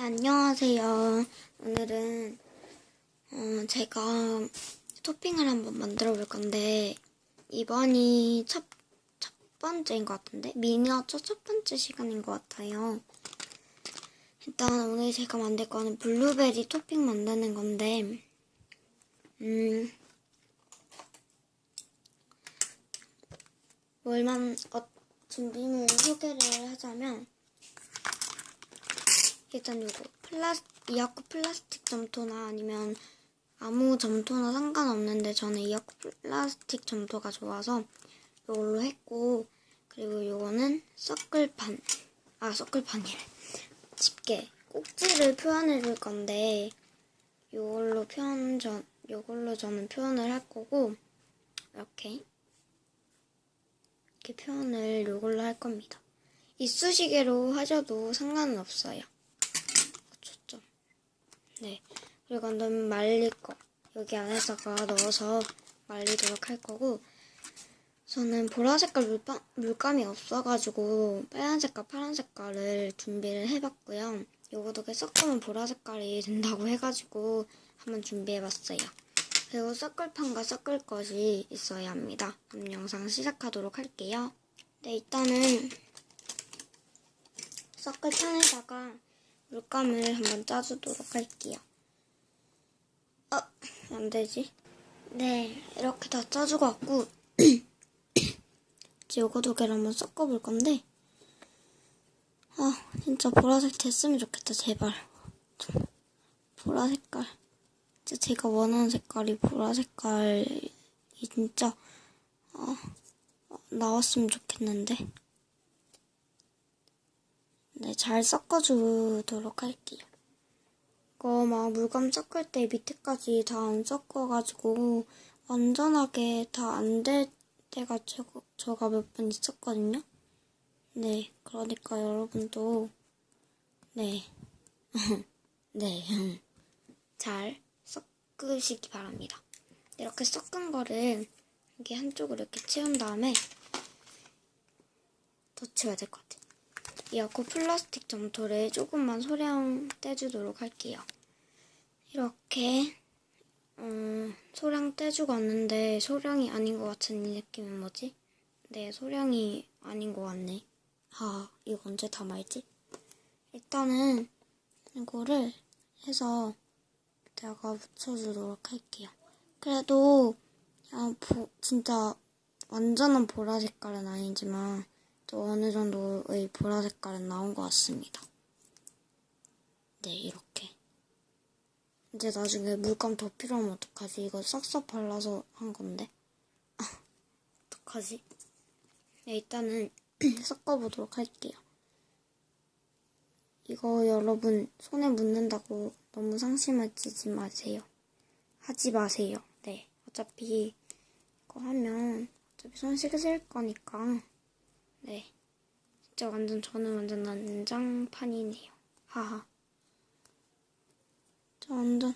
네, 안녕하세요. 오늘은 어, 제가 토핑을 한번 만들어 볼 건데 이번이 첫, 첫 번째인 것 같은데 미니어처 첫 번째 시간인 것 같아요. 일단 오늘 제가 만들 거는 블루베리 토핑 만드는 건데 음 뭘만 어, 준비물 소개를 하자면 일단 요거 플라스 이아쿠 플라스틱 점토나 아니면 아무 점토나 상관없는데 저는 이아쿠 플라스틱 점토가 좋아서 이걸로 했고 그리고 요거는 서클판 아 서클판이래 집게 꼭지를 표현해 줄 건데 요걸로 표현 전 요걸로 저는 표현을 할 거고 이렇게 이렇게 표현을 요걸로 할 겁니다. 이쑤시개로 하셔도 상관은 없어요. 네. 그리고 완전 말릴 거. 여기 안에다가 넣어서 말리도록 할 거고, 저는 보라 색깔 물감, 물감이 없어가지고, 빨간 색깔, 파란 색깔을 준비를 해봤고요. 요거 덕에 섞으면 보라 색깔이 된다고 해가지고, 한번 준비해봤어요. 그리고 섞을 판과 섞을 것이 있어야 합니다. 그럼 영상 시작하도록 할게요. 네, 일단은, 섞을 판에다가 물감을 한번 짜주도록 할게요. 어, 안 되지? 네, 이렇게 다 짜주고 왔고, 이제 요거 두 개를 한번 섞어볼 건데, 아, 진짜 보라색 됐으면 좋겠다, 제발. 좀, 보라 색깔. 진짜 제가 원하는 색깔이 보라 색깔이 진짜, 어, 어, 나왔으면 좋겠는데. 네, 잘 섞어주도록 할게요. 이거 막 물감 섞을 때 밑에까지 다 안 섞어가지고 완전하게 다 안 될 때가 저, 저가 몇 번 있었거든요. 네, 그러니까 여러분도 네, 네, 잘 섞으시기 바랍니다. 이렇게 섞은 거를 여기 한쪽으로 이렇게 채운 다음에 더 채워야 될 것 같아요. 이 아쿠 플라스틱 점토를 조금만 소량 떼주도록 할게요. 이렇게 음, 소량 떼주고 왔는데 소량이 아닌 것 같은 이 느낌은 뭐지? 네, 소량이 아닌 것 같네. 아, 이거 언제 담아야지? 일단은 이거를 해서 내가 묻혀주도록 할게요. 그래도 그냥 보, 진짜 완전한 보라 색깔은 아니지만 또 어느 정도의 보라 색깔은 나온 것 같습니다. 네, 이렇게. 이제 나중에 물감 더 필요하면 어떡하지? 이거 싹싹 발라서 한 건데. 아, 어떡하지? 네, 일단은 섞어보도록 할게요. 이거 여러분 손에 묻는다고 너무 상심하지 마세요. 하지 마세요. 네, 어차피 이거 하면 어차피 손 씻을 거니까. 네. 진짜 완전 저는 완전 난장판이네요. 하하. 저 완전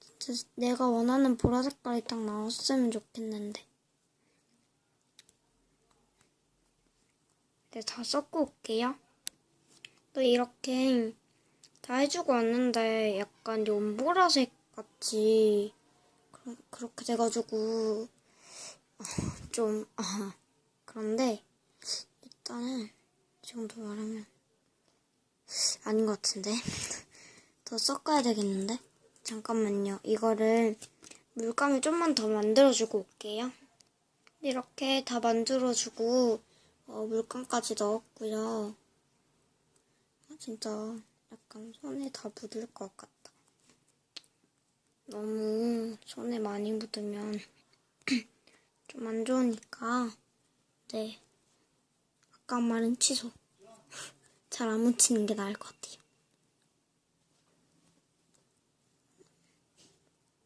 진짜 내가 원하는 보라 색깔이 딱 나왔으면 좋겠는데. 네, 다 섞고 올게요. 또 이렇게 다 해주고 왔는데 약간 연보라색 같이 그렇게 돼가지고 좀 아, 그런데 정도 말하면 아닌 것 같은데? 더 섞어야 되겠는데? 잠깐만요. 이거를 물감을 좀만 더 만들어주고 올게요. 이렇게 다 만들어주고 어, 물감까지 넣었고요. 아, 진짜 약간 손에 다 묻을 것 같다. 너무 손에 많이 묻으면 좀 안 좋으니까 네. 아까 말은 취소. 잘 안 묻히는 게 나을 것 같아요.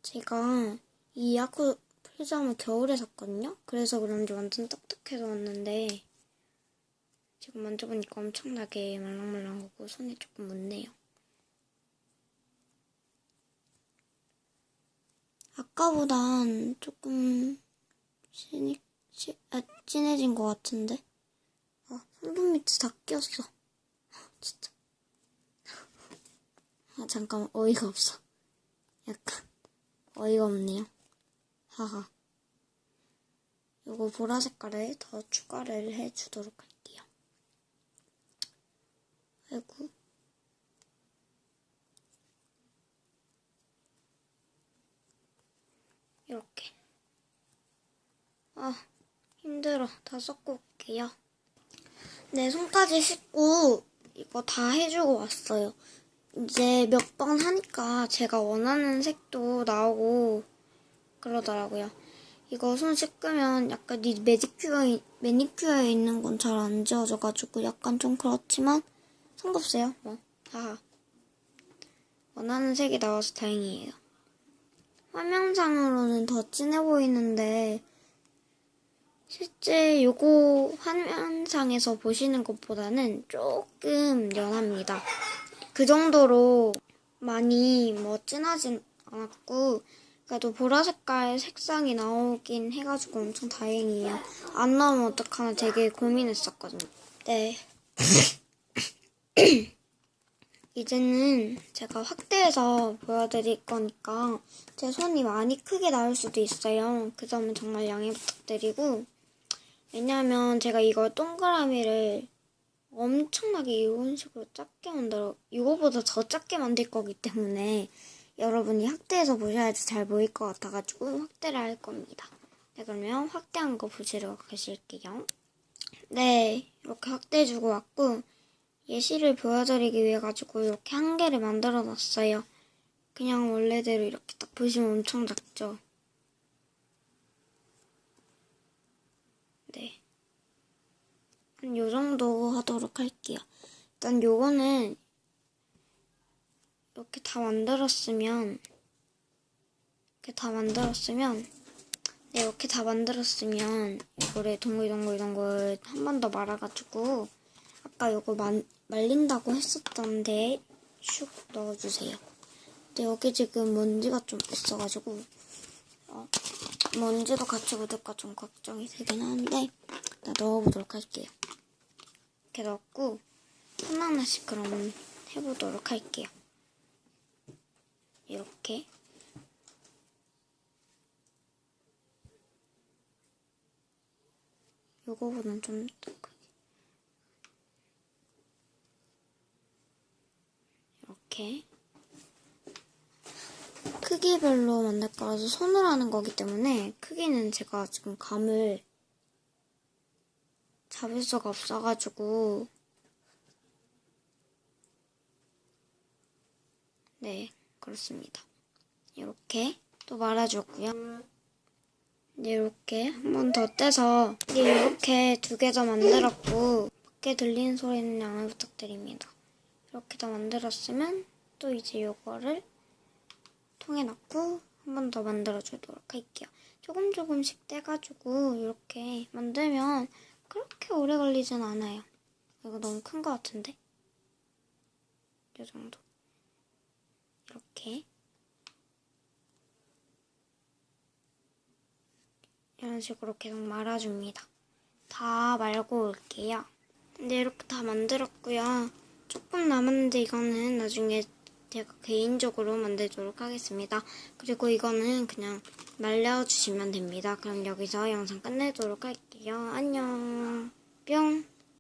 제가 이 야쿠 풀잠을 겨울에 샀거든요. 그래서 그런지 완전 딱딱해서 왔는데 지금 만져보니까 엄청나게 말랑말랑하고 손에 조금 묻네요. 아까보단 조금 아, 진해진 것 같은데? 아, 손톱 밑에 다 끼었어. 진짜. 잠깐 어이가 없어. 약간 어이가 없네요. 하하. 요거 보라 색깔을 더 추가를 해주도록 할게요. 아이고. 이렇게. 아, 힘들어. 다 섞고 올게요. 네, 손까지 씻고 이거 다 해주고 왔어요. 이제 몇 번 하니까 제가 원하는 색도 나오고 그러더라고요. 이거 손 씻으면 약간 이 매니큐어에, 매니큐어에 있는 건 잘 안 지워져가지고 약간 좀 그렇지만 상관없어요. 뭐. 하하. 원하는 색이 나와서 다행이에요. 화면상으로는 더 진해 보이는데 실제 요거 화면상에서 보시는 것보다는 조금 연합니다. 그 정도로 많이 뭐 진하진 않았고 그래도 보라 색깔 색상이 나오긴 해가지고 엄청 다행이에요. 안 나오면 어떡하나 되게 고민했었거든요. 네. 이제는 제가 확대해서 보여드릴 거니까 제 손이 많이 크게 나올 수도 있어요. 그 점은 정말 양해 부탁드리고 왜냐하면 제가 이거 동그라미를 엄청나게 이런 식으로 작게 만들어 이거보다 더 작게 만들 거기 때문에 여러분이 확대해서 보셔야지 잘 보일 것 같아가지고 확대를 할 겁니다. 네, 그러면 확대한 거 보시러 가실게요. 네, 이렇게 확대해주고 왔고 예시를 보여드리기 위해 가지고 이렇게 한 개를 만들어 놨어요. 그냥 원래대로 이렇게 딱 보시면 엄청 작죠? 네. 한 요 정도 하도록 할게요. 일단 요거는 이렇게 다 만들었으면 이렇게 다 만들었으면 네, 이렇게 다 만들었으면 이거를 동글동글동글 한 번 더 말아가지고 아까 요거 만, 말린다고 했었던데 슉 넣어주세요. 근데 여기 지금 먼지가 좀 있어가지고 어, 먼지도 같이 묻을까 좀 걱정이 되긴 하는데 나 넣어보도록 할게요. 이렇게 넣고 하나하나씩 그럼 해보도록 할게요. 이렇게. 요거보다는 좀 이렇게. 크기별로 만들 거라서 손으로 하는 거기 때문에 크기는 제가 지금 감을 잡을 수가 없어가지고 네 그렇습니다. 이렇게 또 말아줬고요. 이제 이렇게 한 번 더 떼서 이제 이렇게 두 개 더 만들었고 밖에 들리는 소리는 양해 부탁드립니다. 이렇게 더 만들었으면 또 이제 요거를 통에 넣고 한 번 더 만들어 주도록 할게요. 조금 조금씩 떼가지고 이렇게 만들면 그렇게 오래 걸리진 않아요. 이거 너무 큰 것 같은데? 이 정도. 이렇게. 이런 식으로 계속 말아줍니다. 다 말고 올게요. 근데 이렇게 다 만들었고요. 조금 남았는데 이거는 나중에 제가 개인적으로 만들도록 하겠습니다. 그리고 이거는 그냥 말려주시면 됩니다. 그럼 여기서 영상 끝내도록 할게요. 안녕. 뿅.